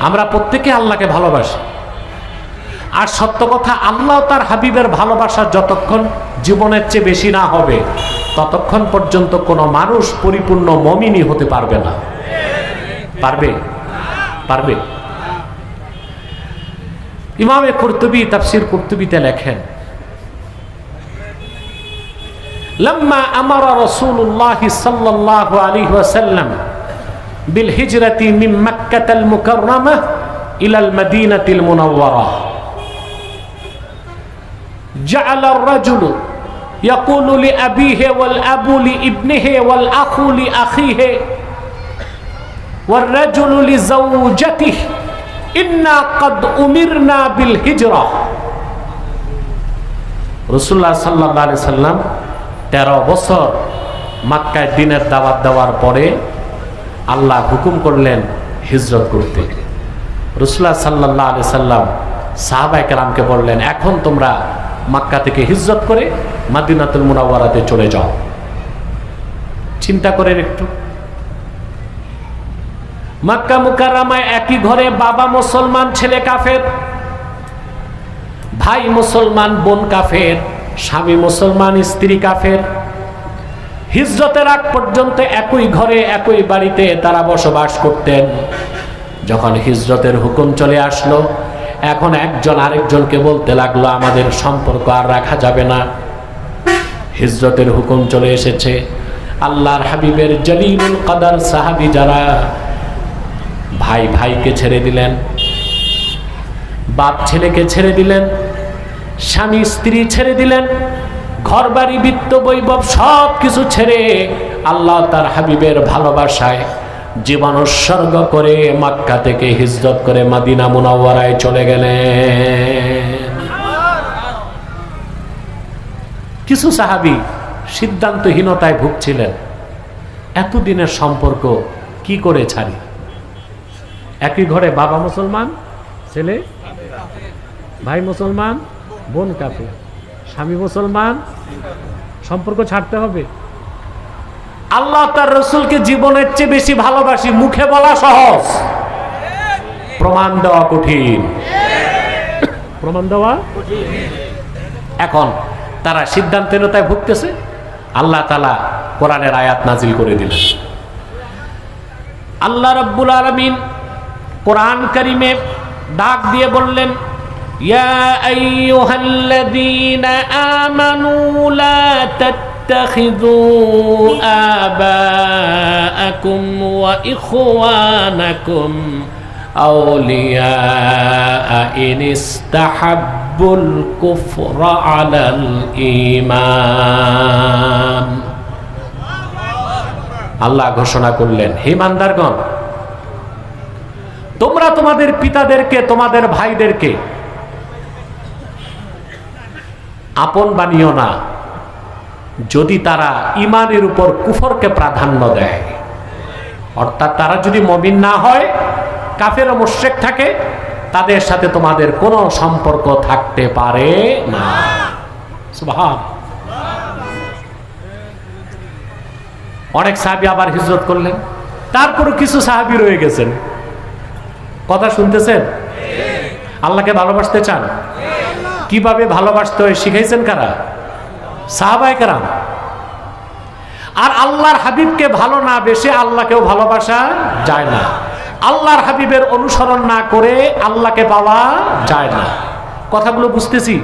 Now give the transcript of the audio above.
আমরা প্রত্যেকে আল্লাহকে ভালোবাসি। আর সত্য কথা, আল্লাহ তার হাবিবের ভালোবাসা যতক্ষণ জীবনের চেয়ে বেশি না হবে, ততক্ষণ পর্যন্ত কোনো মানুষ পরিপূর্ণ মমিনী হতে পারবে না। পারবে? পারবে? ইমামে কর্তুবী, তাফসির কর্তুবীতে লেখেন, লম্মা আমার রসুল্লাহ সাল্লাহ আলী ওয়াসাল্লাম بالهجرة من مكة المكرمة إلى المدينة المنورة جعل الرجل يقول لأبيه والأب لابنه والأخ لأخيه والرجل لزوجته إنا قد أمرنا بالهجرة رسول الله صلى الله عليه وسلم তেরো বছর মাক্কায় দিনের দাওয়াত দেওয়ার পরে আল্লাহ হুকুম করলেন হিজরত করতে। রসুল্লাহ সাল্লাহ আলি সাল্লাম সাহাবাই কালামকে বললেন, এখন তোমরা মাক্কা থেকে হিজরত করে মাদিনাতুল মুনাওয়ারাতে চলে যাও। চিন্তা করেন একটু। মাক্কা মুকারামায় একই ঘরে বাবা মুসলমান, ছেলে কাফের, ভাই মুসলমান, বোন কাফের, স্বামী মুসলমান, স্ত্রী কাফের হিজরতের আগ পর্যন্ত একই ঘরে, একই বাড়িতে তারা বসবাস করতেন। যখন হিজরতের হুকুম চলে আসলো, এখন একজন আরেকজনকে বলতে লাগল, আমাদের সম্পর্ক আর রাখা যাবে না। হিজরতের হুকুম চলে এসেছে। আল্লাহর হাবিবের জলিলুল কাদার সাহাবি যারা ভাই ভাইকে ছেড়ে দিলেন, বাপ ছেলেকে ছেড়ে দিলেন, স্বামী স্ত্রী ছেড়ে দিলেন ঘর বাড়ি বৃত্ত, বৈভব সব কিছু ছেড়ে আল্লাহ তার হাবিবের ভালোবাসায় জীবন উৎসর্গ করে মাক্কা থেকে হিজরত করে মাদিনা মুনাওয়ারায় চলে গেলেন। কিছু সাহাবি সিদ্ধান্তহীনতায় ভুগছিলেন, এতদিনের সম্পর্ক কি করে ছাড়ি? একই ঘরে বাবা মুসলমান, ছেলে, ভাই মুসলমান, বোন কাফে স্বামী মুসলমান সম্পর্ক ছাড়তে হবে। আল্লাহ তার রসুলকে জীবনের চেয়ে বেশি ভালোবাসি মুখে বলা সহজ। প্রমাণ দেওয়া কঠিন। প্রমাণ দেওয়া? এখন তারা সিদ্ধান্তহীনতায় ভুগতেছে আল্লাহ তালা কোরআনের আয়াত নাজিল করে দিলেন। আল্লাহ রব্বুল আলমিন কোরআন করিমে ডাক দিয়ে বললেন يا أيها الذين آمنوا لا تتخذوا آباءكم وإخوانكم أولياء إن استحبوا الكفر على الإيمان আল্লাহ ঘোষণা করলেন হিমানদারগণ তোমরা তোমাদের পিতাদেরকে তোমাদের ভাইদেরকে আপন বানিও না। যদি তারা ইমানের উপর কুফরকে প্রাধান্য দেয়, অর্থাৎ তারা যদি মমিন না হয়, কাফের মোশেক থাকে, তাদের সাথে তোমাদের কোনো সম্পর্ক থাকতে পারে না। অনেক সাহাবি আবার হিজরত করলেন। তারপরও কিছু সাহাবি রয়ে গেছেন। কথা শুনতেছেন? আল্লাহকে ভালোবাসতে চান? কীভাবে ভালোবাসতে হয় শিখাইছেন কারা? সাহাবাই কারাম। আর আল্লাহর হাবিবকে ভালো না বেশি আল্লাহকেও ভালোবাসা যায় না। আল্লাহর হাবিবের অনুসরণ না করে আল্লাহকে পাওয়া যায় না। কথাগুলো বুঝতেছি?